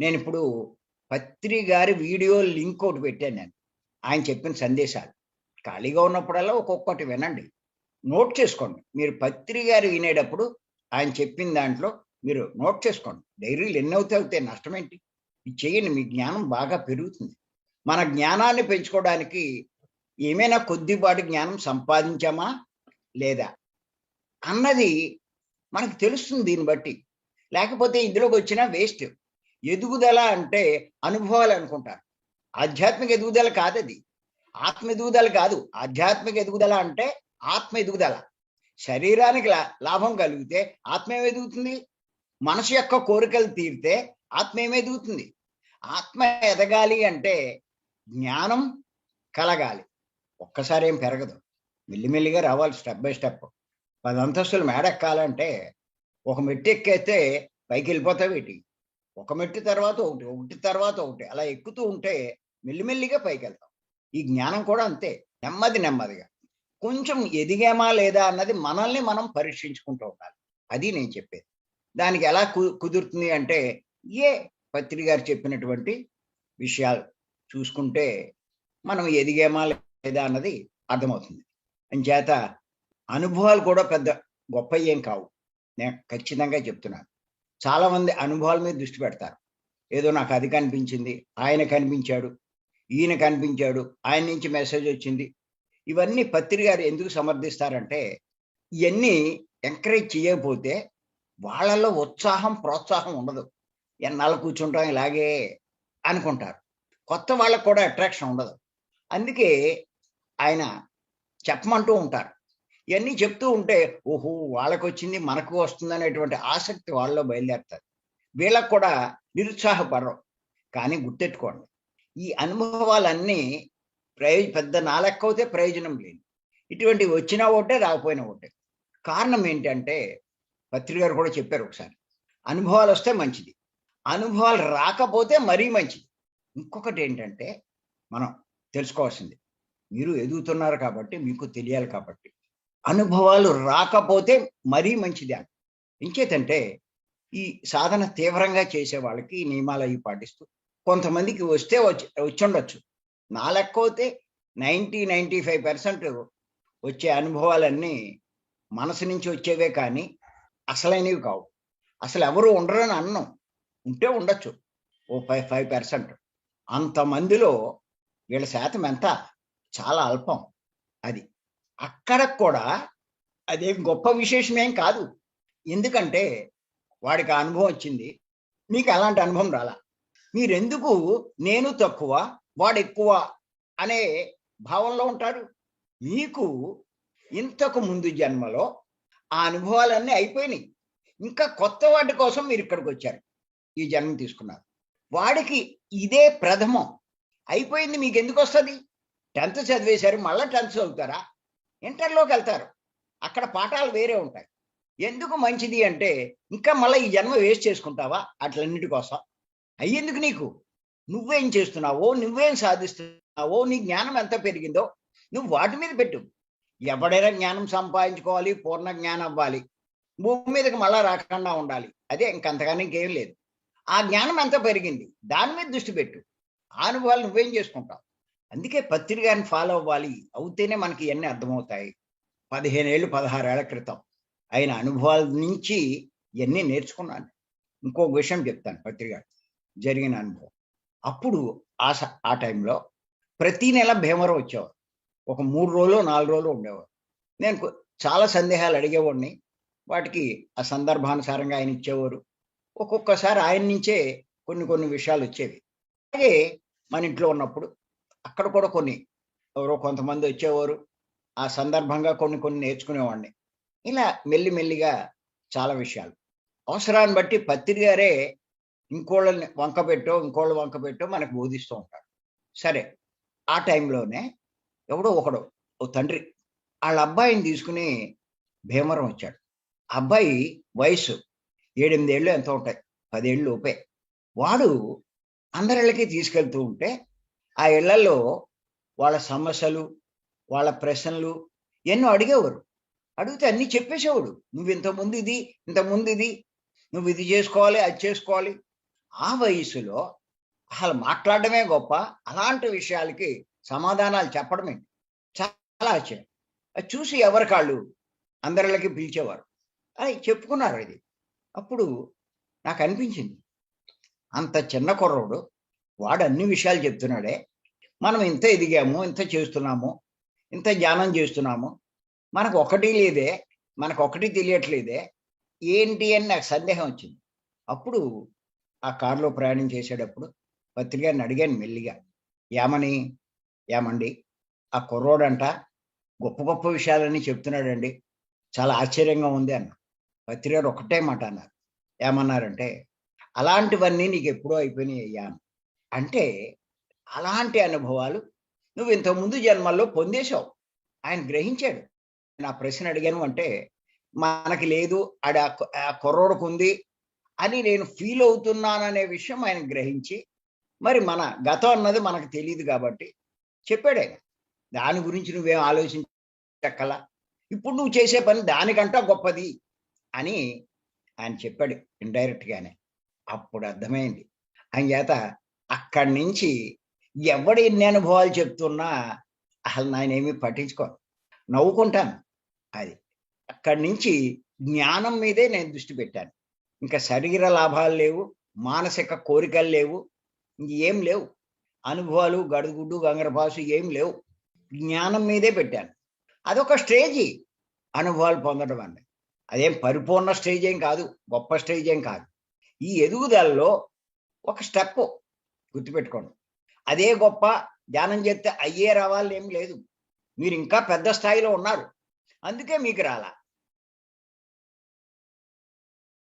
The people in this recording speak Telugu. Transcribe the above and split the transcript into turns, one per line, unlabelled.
నేను ఇప్పుడు పత్రి గారి వీడియో లింక్ ఒకటి పెట్టాను నేను. ఆయన చెప్పిన సందేశాలు. ఖాళీగా ఉన్నప్పుడల్లా ఒక్కొక్కటి వినండి. నోట్ చేసుకోండి. మీరు పత్రి గారు వినేటప్పుడు ఆయన చెప్పిన దాంట్లో మీరు నోట్ చేసుకోండి. డైరీలు ఎన్ని అవుతాయి అవుతాయి నష్టం ఏంటి? ఇది చేయండి. మీ జ్ఞానం బాగా పెరుగుతుంది. మన జ్ఞానాన్ని పెంచుకోవడానికి ఏమైనా కొద్దిపాటి జ్ఞానం సంపాదించామా? లేదా? అన్నది మనకు తెలుస్తుంది దీన్ని బట్టి. లేకపోతే ఇందులోకి వచ్చిన వేస్ట్. ఎదుగుదల అంటే అనుభవాలు అనుకుంటారు. ఆధ్యాత్మిక ఎదుగుదల కాదు అది ఆత్మ ఎదుగుదల కాదు. ఆధ్యాత్మిక ఎదుగుదల అంటే ఆత్మ ఎదుగుదల. శరీరానికి లా- లాభం కలిగితే ఆత్మ ఎదుగుతుంది? మనసు యొక్క కోరికలు తీరితే ఆత్మ ఎదుగుతుంది? ఆత్మ ఎదగాలి అంటే జ్ఞానం కలగాలి. ఒక్కసారి ఏం పెరగదు. మెల్లిమెల్లిగా రావాలి స్టెప్ బై స్టెప్. పది అంతస్తులు మేడ ఎక్కాలంటే ఒక మెట్టు ఎక్కేస్తే పైకి వెళ్ళిపోతావు వీటికి ఒక మెట్టు తర్వాత ఒకటి ఒకటి తర్వాత ఒకటి అలా ఎక్కుతూ ఉంటే మెల్లిమెల్లిగా పైకి వెళ్తాం ఈ జ్ఞానం కూడా అంతే నెమ్మది నెమ్మదిగా. కొంచెం ఎదిగామా లేదా అన్నది మనల్ని మనం పరీక్షించుకుంటూ ఉండాలి. అది నేను చెప్పేది. దానికి ఎలా కు- కుదురుతుంది అంటే ఏ పత్రి గారు చెప్పినటువంటి విషయాలు చూసుకుంటే మనం ఎదిగామా లేదా అన్నది అర్థమవుతుంది. అంచేత అనుభవాలు కూడా పెద్ద గొప్ప ఏం కావు. నేను ఖచ్చితంగా చెప్తున్నాను. చాలా మంది అనుభవాల మీద దృష్టి పెడతారు. ఏదో నాకు అది కనిపించింది ఆయన కనిపించాడు ఈయన కనిపించాడు ఆయన నుంచి మెసేజ్ వచ్చింది. ఇవన్నీ పత్రి గారు ఎందుకు సమర్థిస్తారంటే ఇవన్నీ ఎంకరేజ్ చేయకపోతే వాళ్ళలో ఉత్సాహం ప్రోత్సాహం ఉండదు. ఎన్నాళ్ళు కూర్చుంటాం ఇలాగే అనుకుంటారు. కొత్త వాళ్ళకు కూడా అట్రాక్షన్ ఉండదు. అందుకే ఆయన చెప్పమంటూ ఉంటారు. ఇవన్నీ చెప్తూ ఉంటే ఓహో వాళ్ళకు వచ్చింది మనకు వస్తుంది అనేటువంటి ఆసక్తి వాళ్ళలో బయలుదేరుతుంది వీళ్ళకు కూడా నిరుత్సాహపడరు. కానీ గుర్తెట్టుకోండి ఈ అనుభవాలన్నీ ప్రయోజ పెద్ద నాలెక్కవుతే ప్రయోజనం లేదు. ఇటువంటివి వచ్చినా ఒకటే రాకపోయినా ఒకటే కారణం ఏంటంటే పత్రికారు కూడా చెప్పారు ఒకసారి అనుభవాలు వస్తే మంచిది. అనుభవాలు రాకపోతే మరీ మంచిది. ఇంకొకటి ఏంటంటే మనం తెలుసుకోవాల్సింది మీరు ఎదుగుతున్నారు కాబట్టి మీకు తెలియాలి కాబట్టి. అనుభవాలు రాకపోతే మరీ మంచిది అని. ఇంకేతంటే ఈ సాధన తీవ్రంగా చేసే వాళ్ళకి నియమాలు అవి పాటిస్తూ కొంతమందికి వస్తే వచ్చి వచ్చుండొచ్చు. నా లెక్క అయితే నైంటీ నైంటీ ఫైవ్ పర్సెంట్ వచ్చే అనుభవాలన్నీ మనసు నుంచి వచ్చేవే కానీ అసలైనవి కావు. అసలు ఎవరు ఉండరని అన్నం. ఉంటే ఉండొచ్చు. ఓ ఫైవ్ ఫైవ్ పర్సెంట్. అంతమందిలో వీళ్ళ శాతం ఎంత? చాలా అల్పం. అది. అక్కడ కూడా అదేం గొప్ప విశేషమేం కాదు. ఎందుకంటే వాడికి ఆ అనుభవం వచ్చింది. మీకు అలాంటి అనుభవం రాలా. మీరెందుకు నేను తక్కువ వాడు ఎక్కువ అనే భావంలో ఉంటారు? మీకు ఇంతకు ముందు జన్మలో ఆ అనుభవాలన్నీ అయిపోయినాయి. ఇంకా కొత్త వాటి కోసం మీరు ఇక్కడికి వచ్చారు. ఈ జన్మ తీసుకున్నారు. వాడికి ఇదే ప్రథమం. అయిపోయింది మీకు ఎందుకు వస్తుంది? టెన్త్ చదివేశారు మళ్ళీ టెన్త్ చదువుతారా? ఇంటర్లోకి వెళ్తారు. అక్కడ పాఠాలు వేరే ఉంటాయి. ఎందుకు మంచిది అంటే ఇంకా మళ్ళీ ఈ జన్మ వేస్ట్ చేసుకుంటావా? అట్లన్నిటి కోసం. అయ్యేందుకు నీకు? నువ్వేం చేస్తున్నావో నువ్వేం సాధిస్తున్నావో నీ జ్ఞానం ఎంత పెరిగిందో నువ్వు వాటి మీద పెట్టు. ఎవడైనా జ్ఞానం సంపాదించుకోవాలి పూర్ణ జ్ఞానం అవ్వాలి. భూమి మీదకి మళ్ళా రాకుండా ఉండాలి. అదే ఇంకంతగానే ఇంకేం లేదు. ఆ జ్ఞానం ఎంత పెరిగింది? దాని మీద దృష్టి పెట్టు. ఆ అనుభవాలు నువ్వేం చేసుకుంటావు? అందుకే పత్రికని ఫాలో అవ్వాలి. అవుతేనే మనకి ఇవన్నీ అర్థమవుతాయి. పదిహేను ఏళ్ళు పదహారేళ్ళ క్రితం అయిన అనుభవాల నుంచి ఇవన్నీ నేర్చుకున్నాను. ఇంకొక విషయం చెప్తాను పత్రిక జరిగిన అనుభవం. అప్పుడు ఆ ఆ టైంలో ప్రతి నెల భీమవరం వచ్చేవారు. ఒక మూడు రోజులు నాలుగు రోజులు ఉండేవారు. నేను చాలా సందేహాలు అడిగేవాడిని. వాటికి ఆ సందర్భానుసారంగా ఆయన ఇచ్చేవారు. ఒక్కొక్కసారి ఆయన నుంచే కొన్ని కొన్ని విషయాలు వచ్చేవి. అలాగే మన ఇంట్లో ఉన్నప్పుడు అక్కడ కూడా కొన్ని ఎవరో కొంతమంది వచ్చేవారు. ఆ సందర్భంగా కొన్ని కొన్ని నేర్చుకునేవాడిని. ఇలా మెల్లిమెల్లిగా చాలా విషయాలు. అవసరాన్ని బట్టి పత్రిక గారే ఇంకోళ్ళని వంకపెట్టో ఇంకోళ్ళు వంకపెట్టో మనకు బోధిస్తూ ఉంటాడు. సరే ఆ టైంలోనే ఎవడో ఒకడు ఓ తండ్రి వాళ్ళ అబ్బాయిని తీసుకుని భీమవరం వచ్చాడు. ఆ అబ్బాయి వయసు ఏడెనిమిది ఏళ్ళు ఎంత ఉంటాయి. పదేళ్ళు లోపే. వాడు అందరిళ్ళకి తీసుకెళ్తూ ఉంటే ఆ ఇళ్ళలో వాళ్ళ సమస్యలు వాళ్ళ ప్రశ్నలు ఎన్నో అడిగేవారు. అడిగితే అన్ని చెప్పేసేవాడు. నువ్వు ఇంత ముందు ఇది ఇంత ముందు ఇది నువ్వు ఇది చేసుకోవాలి అది చేసుకోవాలి. ఆ వయసులో అసలు మాట్లాడడమే గొప్ప. అలాంటి విషయాలకి సమాధానాలు చెప్పడమే చాలా ఆశ్చర్యం. అది చూసి ఎవరి కాళ్ళు అందరిలోకి పిలిచేవారు. అది చెప్పుకున్నారు ఇది. అప్పుడు నాకు అనిపించింది. అంత చిన్న కుర్రోడు వాడు అన్ని విషయాలు చెప్తున్నాడే. మనం ఇంత ఎదిగాము ఇంత చేస్తున్నాము ఇంత ధ్యానం చేస్తున్నాము. మనకు ఒకటి లేదే మనకు ఒకటి తెలియట్లేదే. ఏంటి అని నాకు సందేహం వచ్చింది. అప్పుడు ఆ కారులో ప్రయాణం చేసేటప్పుడు పత్రికని అడిగాను మెల్లిగా. ఏమని? ఏమండి? ఆ కుర్రోడంట గొప్ప గొప్ప విషయాలన్నీ చెప్తున్నాడండి. చాలా ఆశ్చర్యంగా ఉంది అన్న. పత్రిక ఒకటే మాట అన్నారు. ఏమన్నారంటే అలాంటివన్నీ నీకు ఎప్పుడో అయిపోయినాయి అయ్యా అంటే అలాంటి అనుభవాలు నువ్వు ఇంతకుముందు జన్మల్లో పొందేశావు. ఆయన గ్రహించాడు. నా ప్రశ్న అడిగాను అంటే మనకి లేదు ఆడ ఆ కుర్రోడుకు ఉంది అని నేను ఫీల్ అవుతున్నాననే విషయం ఆయన గ్రహించి మరి మన గతం అన్నది మనకు తెలియదు కాబట్టి చెప్పాడు ఆయన. దాని గురించి నువ్వేం ఆలోచించక్కల. ఇప్పుడు నువ్వు చేసే పని దానికంటా గొప్పది అని ఆయన చెప్పాడు. ఇండైరెక్ట్గానే. అప్పుడు అర్థమైంది. ఆయన చేత అక్కడి నుంచి ఎవడు ఎన్ని అనుభవాలు చెప్తున్నా అసలు నేనేమి పట్టించుకోను. నవ్వుకుంటాను అది. అక్కడి నుంచి జ్ఞానం మీదే నేను దృష్టి పెట్టాను. ఇంకా శరీర లాభాలు లేవు మానసిక కోరికలు లేవు ఏం లేవు. అనుభవాలు గడుగుడ్డు గంగరపాసు ఏం లేవు. జ్ఞానం మీదే పెట్టాను. అదొక స్టేజీ అనుభవాలు పొందడం అన్నది. అదేం పరిపూర్ణ స్టేజ్ ఏం కాదు గొప్ప స్టేజ్ ఏం కాదు. ఈ ఎదుగుదలలో ఒక స్టెప్ గుర్తుపెట్టుకోండి. అదే గొప్ప ధ్యానం చేస్తే అయ్యే రావాలని ఏం లేదు. మీరు ఇంకా పెద్ద స్థాయిలో ఉన్నారు. అందుకే మీకు రాలా.